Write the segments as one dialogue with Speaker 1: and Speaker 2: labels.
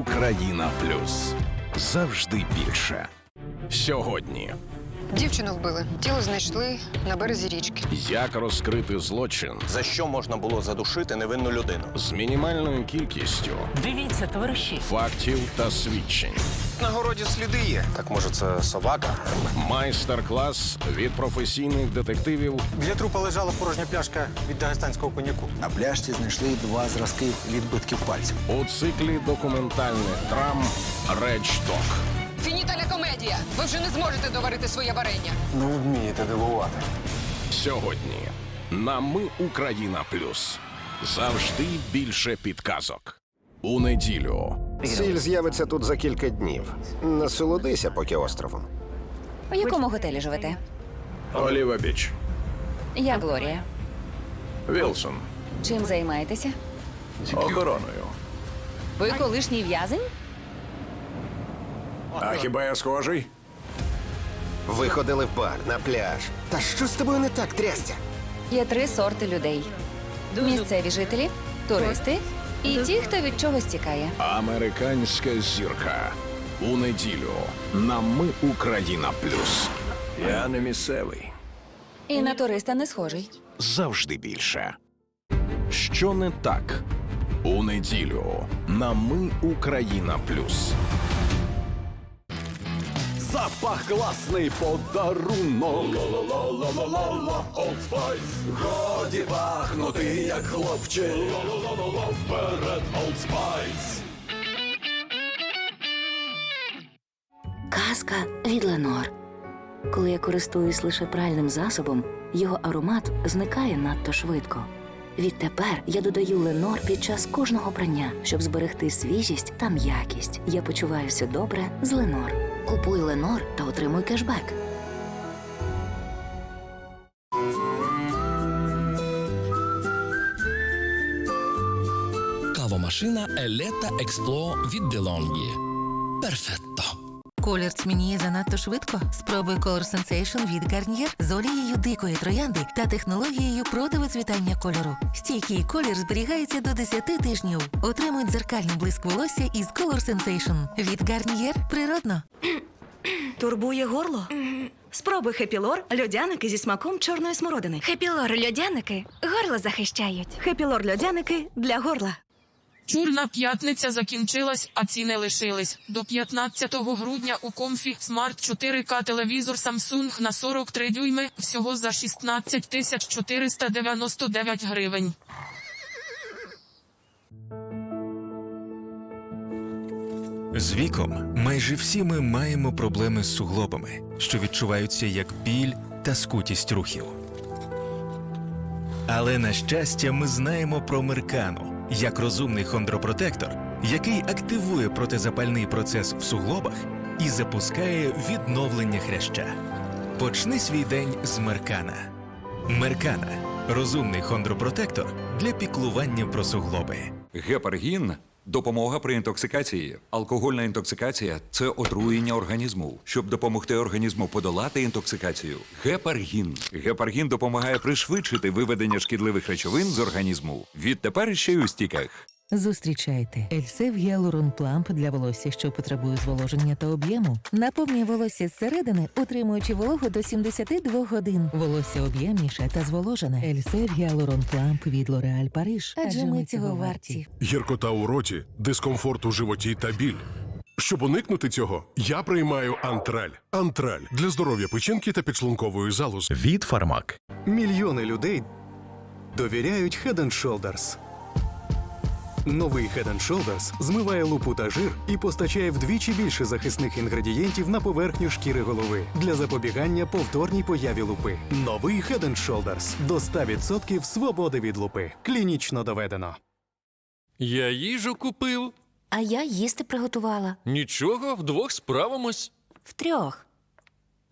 Speaker 1: Україна Плюс завжди більше. Сьогодні
Speaker 2: Дівчину вбили. Тіло знайшли на березі річки.
Speaker 1: як розкрити злочин
Speaker 3: За що можна було задушити невинну людину?
Speaker 1: з мінімальною кількістю
Speaker 4: Дивіться, товариші.
Speaker 1: фактів та свідчень.
Speaker 3: На городі сліди є. Так може це собака?
Speaker 1: Майстер-клас від професійних детективів
Speaker 5: Біля трупа лежала порожня пляшка від дагестанського коньяку.
Speaker 6: На пляшці знайшли два зразки відбитків пальців.
Speaker 1: у циклі документальних драм Речток.
Speaker 2: Фініталя комедія! Ви вже не зможете доварити своє варення.
Speaker 5: Ну, вмієте дивувати.
Speaker 1: Сьогодні на Ми Україна Плюс завжди більше підказок. У неділю
Speaker 7: Сіль з'явиться тут за кілька днів. Насолодися поки островом.
Speaker 8: У якому готелі живете?
Speaker 1: Оліва Біч.
Speaker 8: Я Глорія.
Speaker 1: Вілсон.
Speaker 8: Чим займаєтеся?
Speaker 1: Охороною.
Speaker 8: Ви колишній в'язень?
Speaker 1: А хіба я схожий?
Speaker 7: Виходили в бар на пляж. Та що з тобою не так, трястя?
Speaker 8: Є три сорти людей: місцеві жителі, туристи і ті, хто від чогось тікає.
Speaker 1: Американська зірка. У неділю на Ми Україна Плюс. Я не місцевий.
Speaker 8: І на туриста не схожий.
Speaker 1: Завжди більше. Що не так? У неділю на Ми Україна Плюс. Запах класний подарунок. Spice. Годі пахнути, як хлопче.
Speaker 9: Казка від Ленор. Коли я користуюсь лише пральним засобом, його аромат зникає надто швидко. Відтепер я додаю Ленор під час кожного прання, щоб зберегти свіжість та м'якість. Я почуваюся добре з Ленор. Купуй Ленор та отримуй кешбек.
Speaker 10: Кавомашина Елета Експло від DeLonghi. Перфетто.
Speaker 11: Колір тьмяніє занадто швидко. Спробуй Color Sensation від Garnier з олією дикої троянди та технологією проти вицвітання кольору. Стійкий колір зберігається до 10 тижнів. Отримуй дзеркальний блиск волосся із Color Sensation. Від Garnier природно.
Speaker 12: Турбує горло? Спробуй хепілор льодяники зі смаком чорної смородини.
Speaker 9: Хепілор льодяники горло захищають.
Speaker 12: Хепілор льодяники для горла.
Speaker 4: Чурна п'ятниця закінчилась, а ціни лишились. До 15 грудня у комфі Smart 4K телевізор Samsung на 43 дюйми всього за 16 тисяч 499 гривень.
Speaker 10: З віком майже всі ми маємо проблеми з суглобами, що відчуваються як біль та скутість рухів. Але на щастя, ми знаємо про Меркану як розумний хондропротектор, який активує протизапальний процес в суглобах і запускає відновлення хряща. Почни свій день з Меркана. Меркана розумний хондропротектор для піклування про суглоби.
Speaker 13: Гепаргін допомога при інтоксикації. Алкогольна інтоксикація це отруєння організму. Щоб допомогти організму подолати інтоксикацію. Гепаргін. Гепаргін допомагає пришвидшити виведення шкідливих речовин з організму. Відтепер ще й у стіках.
Speaker 11: Зустрічайте Ельсев Гіалурон Пламп для волосся, що потребує зволоження та об'єму. Наповнює волосся зсередини, утримуючи вологу до 72 годин. Волосся об'ємніше та зволожене. Ельсев Гіалурон Пламп від Лореаль Париж. Адже ми цього варті.
Speaker 14: Гіркота у роті, дискомфорт у животі та біль. Щоб уникнути цього, я приймаю антраль. Антраль для здоров'я печінки та підшлункової залози.
Speaker 10: Від Фармак.
Speaker 6: Мільйони людей довіряють Head and Shoulders. Новий Head and Shoulders змиває лупу та жир і постачає вдвічі більше захисних інгредієнтів на поверхню шкіри голови для запобігання повторній появі лупи. Новий Head and Shoulders до 100% свободи від лупи. Клінічно доведено.
Speaker 10: Я їжу купив.
Speaker 9: А я їсти приготувала.
Speaker 10: Нічого, вдвох справимось.
Speaker 9: Втрьох.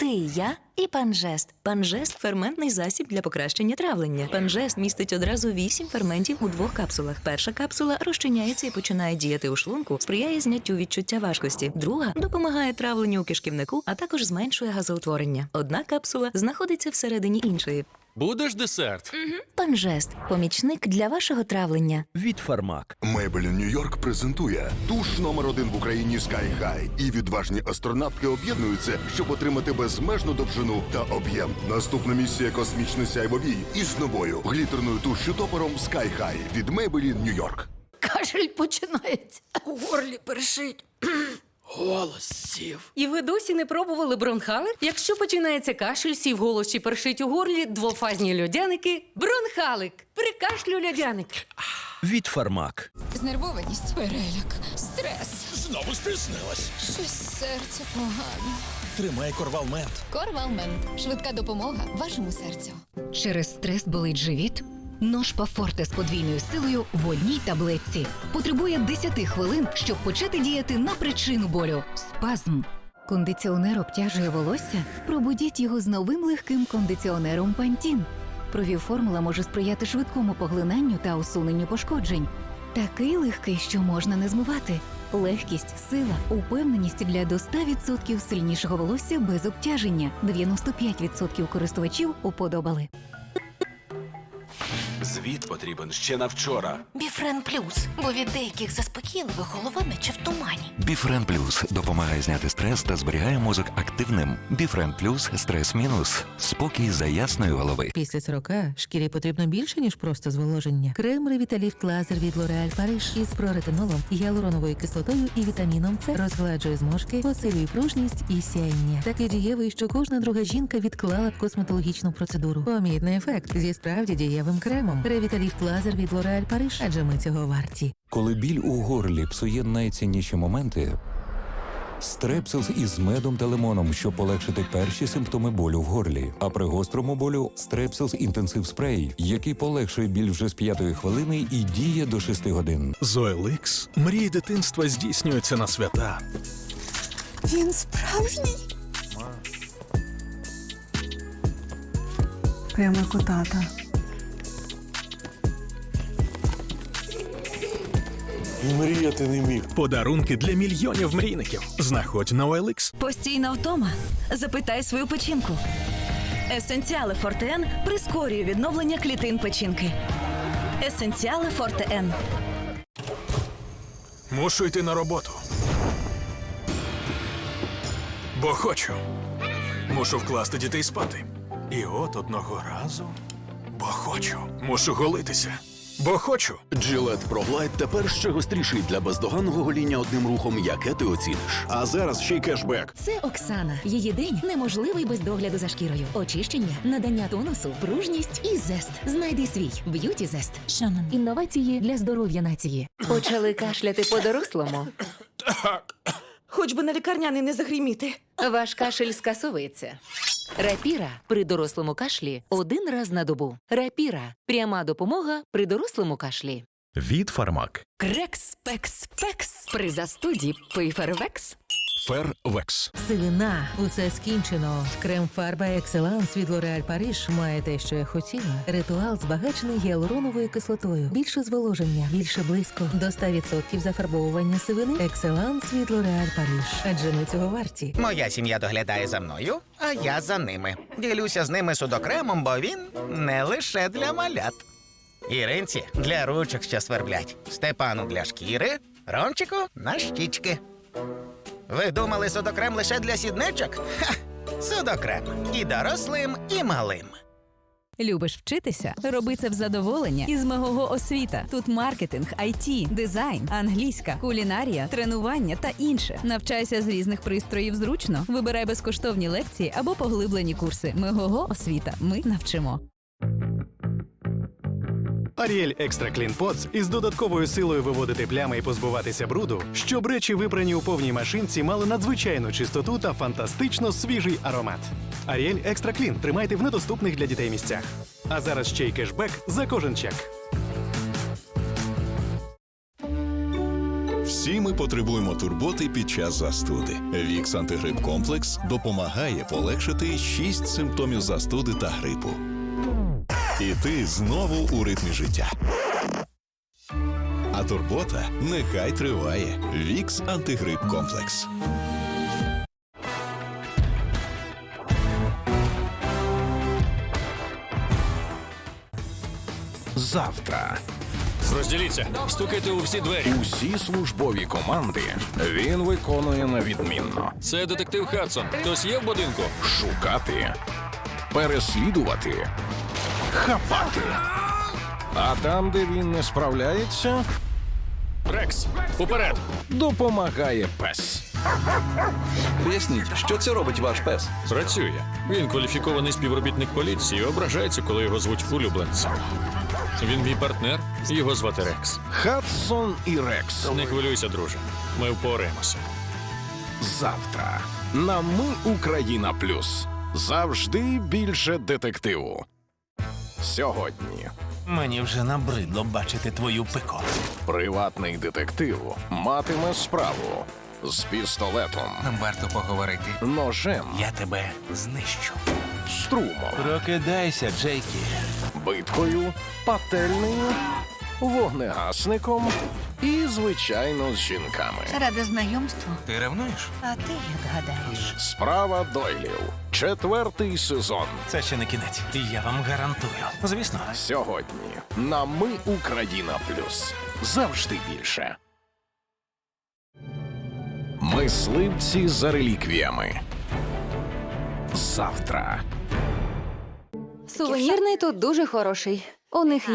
Speaker 9: Ти, я і панжест. Панжест ферментний засіб для покращення травлення. Панжест містить одразу вісім ферментів у двох капсулах. Перша капсула розчиняється і починає діяти у шлунку, сприяє зняттю відчуття важкості. Друга допомагає травленню у кишківнику, а також зменшує газоутворення. Одна капсула знаходиться всередині іншої.
Speaker 4: Будеш десерт?
Speaker 9: Панжест помічник для вашого травлення.
Speaker 10: Від Фармак.
Speaker 15: Мебелін Нью-Йорк презентує туш номер один в Україні Sky High. І відважні астронавтки об'єднуються, щоб отримати безмежну довжину та об'єм. Наступна місія космічний сяйвовій із новою глітерною тушшю топором Sky High від Мебелін Нью-Йорк.
Speaker 16: Кашель починається. У горлі першить.
Speaker 4: Голос сів.
Speaker 16: І ви досі не пробували бронхали? Якщо починається кашель, сів голос чи першить у горлі, двофазні льодяники. Бронхалик. При кашлю льодяник.
Speaker 10: Від Фармак.
Speaker 2: Знервованість, переляк, стрес.
Speaker 4: Знову стиснилась.
Speaker 2: Щось серце погано.
Speaker 4: Тримай корвалмент.
Speaker 2: Корвалмент. Швидка допомога вашому серцю.
Speaker 16: Через стрес болить живіт? Ножпа Форте з подвійною силою в одній таблетці. Потребує 10 хвилин, щоб почати діяти на причину болю. Спазм. Кондиціонер обтяжує волосся? Пробудіть його з новим легким кондиціонером Пантін. Провіформула може сприяти швидкому поглинанню та усуненню пошкоджень. Такий легкий, що можна не змивати. Легкість, сила, упевненість для до 100% сильнішого волосся без обтяження. 95% користувачів уподобали.
Speaker 4: Звіт потрібен ще на вчора.
Speaker 11: Біфрен плюс, бо від деяких заспокійливих голова наче в тумані.
Speaker 10: Біфрен Плюс допомагає зняти стрес та зберігає мозок активним. Біфрен Плюс стрес мінус. Спокій за ясної голови.
Speaker 11: Після 40 шкірі потрібно більше, ніж просто зволоження. Крем Ревіталіфт Лазер від L'Oréal Paris із проретинолом, гіалуроновою кислотою і вітаміном С розгладжує зморшки, посилює пружність і сяєння. Такий дієвий, що кожна друга жінка відклала б косметологічну процедуру. Помітний ефект зі справді дієвим кремом. Ревіталіфт Лазер від L'Oréal Paris, адже ми цього варті.
Speaker 13: Коли біль у горлі псує найцінніші моменти, стрепсилс із медом та лимоном, щоб полегшити перші симптоми болю в горлі. А при гострому болю стрепсилс інтенсив спрей, який полегшує біль вже з п'ятої хвилини і діє до 6 годин.
Speaker 6: Зоеликс. Мрії дитинства здійснюються на свята.
Speaker 16: Він справжній.
Speaker 17: Прямо як
Speaker 14: Мріяти не міг.
Speaker 6: Подарунки для мільйонів мрійників. Знаходь на OLX.
Speaker 17: Постійна втома. Запитай свою печінку. Есенціали Фортен прискорює відновлення клітин печінки. Есенціали Фортен.
Speaker 6: Мушу йти на роботу. Бо хочу. Мушу вкласти дітей спати. І от одного разу. Бо хочу. Мушу голитися. Бо хочу.
Speaker 18: Gillette Pro Glide тепер ще гостріший для бездоганного гоління одним рухом, яке ти оціниш. А зараз ще й кешбек.
Speaker 16: Це Оксана. Її день неможливий без догляду за шкірою. Очищення, надання тонусу, пружність і зест. Знайди свій б'юті зест. Шанон. Інновації для здоров'я нації.
Speaker 8: Почали кашляти по-дорослому.
Speaker 17: Хоч би на лікарняний не загріміти.
Speaker 8: Ваш кашель скасовується. Рапіра при дорослому кашлі один раз на добу. Рапіра пряма допомога при дорослому кашлі.
Speaker 6: Від Фармак.
Speaker 16: Крекс, пекс, пекс. При застуді пий
Speaker 6: фервекс.
Speaker 11: Сивина. Усе скінчено. Крем фарба Екселанс від L'Oréal Paris має те, що я хотіла. Ритуал збагачений гіалуроновою кислотою. Більше зволоження, більше блиску. До 100% зафарбовування сивини. Екселанс від L'Oréal Paris. Адже ми цього варті.
Speaker 19: Моя сім'я доглядає за мною, а я за ними. Ділюся з ними судокремом, бо він не лише для малят. Іринці для ручок, що сверблять, Степану для шкіри, Ромчику на щічки. Ви думали судокрем лише для сідничок? Ха! Судокрем і дорослим, і малим.
Speaker 16: Любиш вчитися? Роби це в задоволення із мого освіта. Тут маркетинг, IT, дизайн, англійська, кулінарія, тренування та інше. Навчайся з різних пристроїв зручно. Вибирай безкоштовні лекції або поглиблені курси. Мегого освіта. Ми навчимо.
Speaker 6: Аріель Екстра Клін Подс із додатковою силою виводити плями і позбуватися бруду, щоб речі, випрані у повній машинці, мали надзвичайну чистоту та фантастично свіжий аромат. Аріель Екстра Клін тримайте в недоступних для дітей місцях. А зараз ще й кешбек за кожен чек.
Speaker 18: Всі ми потребуємо турботи під час застуди. Вікс антигрип комплекс допомагає полегшити 6 симптомів застуди та грипу. І ти знову у ритмі життя. А турбота нехай триває. Вікс антигрип комплекс.
Speaker 1: Завтра.
Speaker 4: Розділіться, стукайте у всі двері.
Speaker 1: Усі службові команди він виконує на відмінно.
Speaker 4: Це детектив Хадсон. Хтось є в будинку?
Speaker 1: Шукати, переслідувати, хапати. А там, де він не справляється,
Speaker 4: Рекс, уперед!
Speaker 1: допомагає пес.
Speaker 4: Поясніть, що це робить ваш пес? Працює. Він кваліфікований співробітник поліції, ображається, коли його звуть улюбленцем. Він мій партнер, його звати Рекс.
Speaker 1: Хадсон і Рекс.
Speaker 4: Не хвилюйся, друже. Ми впораємося.
Speaker 1: Завтра на Ми Україна Плюс. Завжди більше детективу. Сьогодні
Speaker 4: Мені вже набридло бачити твою пико.
Speaker 1: приватний детектив матиме справу з пістолетом,
Speaker 19: Нам варто поговорити.
Speaker 1: ножем,
Speaker 4: Я тебе знищу.
Speaker 1: струмом,
Speaker 4: Прокидайся, Джейкі.
Speaker 1: биткою, пательнею, вогнегасником і, звичайно, з жінками.
Speaker 11: Рада знайомству.
Speaker 19: Ти ревнуєш?
Speaker 11: А ти як гадаєш?
Speaker 1: Справа Дойлів. Четвертий сезон.
Speaker 4: Це ще не кінець. Я вам гарантую. Звісно.
Speaker 1: Сьогодні на Ми Україна Плюс. Завжди більше. Мисливці за реліквіями. Завтра.
Speaker 9: Сувенірний тут дуже хороший. У них є